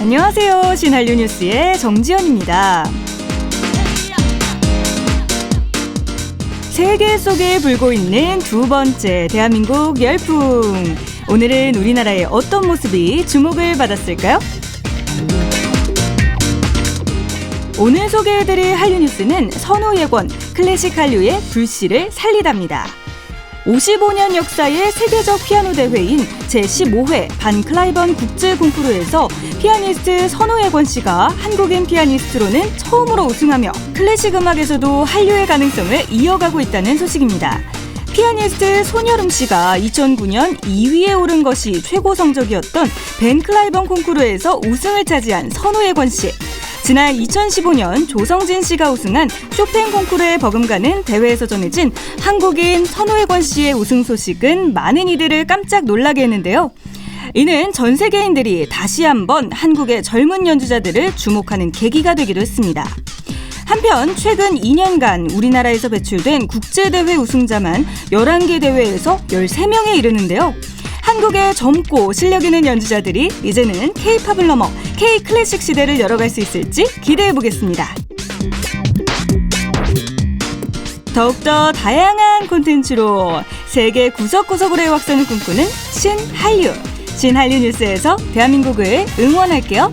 안녕하세요. 신한류 뉴스의 정지연입니다. 세계 속에 불고 있는 두 번째 대한민국 열풍. 오늘은 우리나라의 어떤 모습이 주목을 받았을까요? 오늘 소개해드릴 한류 뉴스는 선우예권 클래식 한류의 불씨를 살리답니다. 55년 역사의 세계적 피아노 대회인 제15회 반클라이번 국제 콩쿠르에서 피아니스트 선우예권 씨가 한국인 피아니스트로는 처음으로 우승하며 클래식 음악에서도 한류의 가능성을 이어가고 있다는 소식입니다. 피아니스트 손여름 씨가 2009년 2위에 오른 것이 최고 성적이었던 벤클라이번 콩쿠르에서 우승을 차지한 선우예권 씨. 지난 2015년 조성진 씨가 우승한 쇼팽 콩쿠르에 버금가는 대회에서 전해진 한국인 선우혜권 씨의 우승 소식은 많은 이들을 깜짝 놀라게 했는데요. 이는 전 세계인들이 다시 한번 한국의 젊은 연주자들을 주목하는 계기가 되기도 했습니다. 한편 최근 2년간 우리나라에서 배출된 국제대회 우승자만 11개 대회에서 13명에 이르는데요. 한국의 젊고 실력 있는 연주자들이 이제는 K-팝을 넘어 K-클래식 시대를 열어갈 수 있을지 기대해 보겠습니다. 더욱더 다양한 콘텐츠로 세계 구석구석으로 확산을 꿈꾸는 신한류. 신한류 뉴스에서 대한민국을 응원할게요.